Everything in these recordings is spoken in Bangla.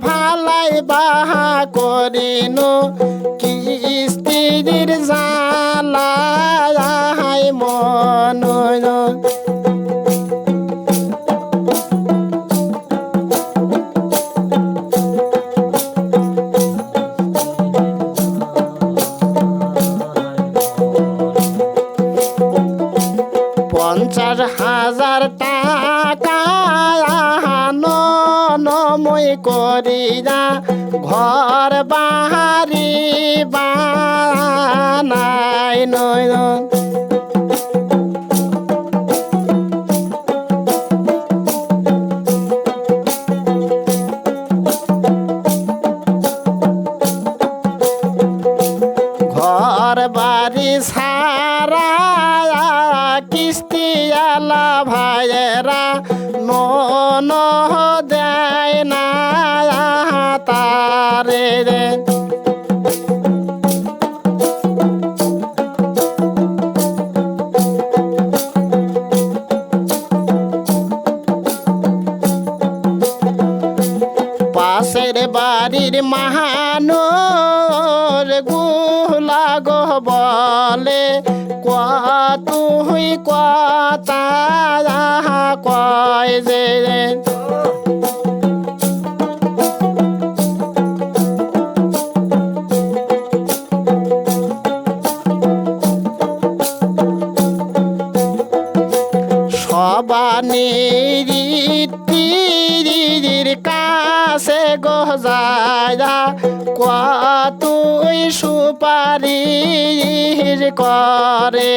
ভালাই বাহা করিনু? কিস্তির জালাই মন পঞ্চাশ হাজার টাকা নময় করিয়া ঘর বাহারি বানাই নয় ঘর বাড়ি সারা কিস্তি আলা ভাইয়েরা মন না তারে রে। পাশের বাড়ির মাহানোরগুলা গো বলে কতুই কথা কয় যে সবানির কাছে গজায়া কতুই সুপারির করে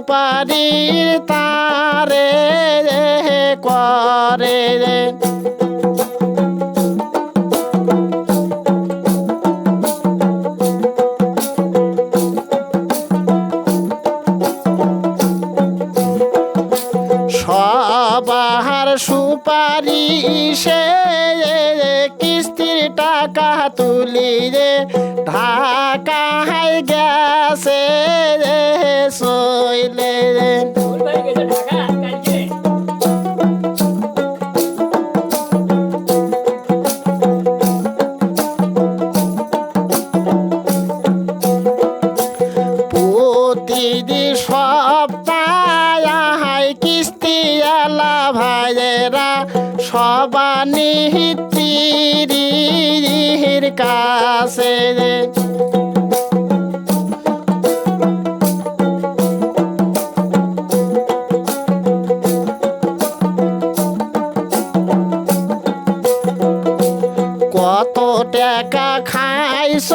সুপারির তারে করে রে। সবার সুপারি সে কিস্তির টাকা তুলি রে। ঢাকায় গেছে এলা ভাইয়েরা সবানিহিতির কাছে কত টাকা খাইছ?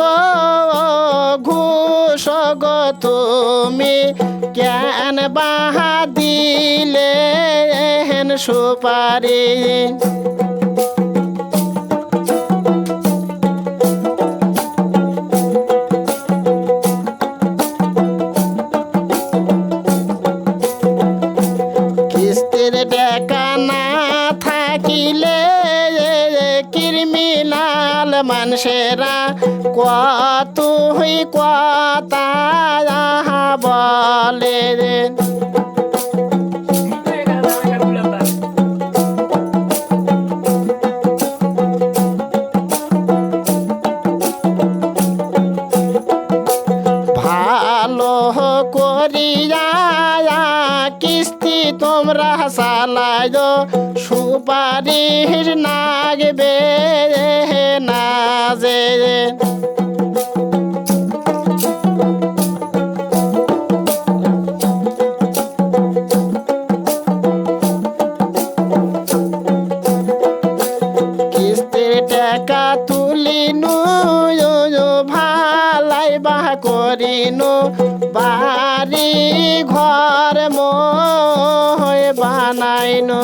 ঘুষ গো তুমি কেন বাহা দিলে হেন সুপারি। মানুষেরা কত হই কথা বলে রে। ভালো কিস্তি তোমরা সালায় নাগবে বাহ করিনু বাড়ি ঘর মই বানাইনু।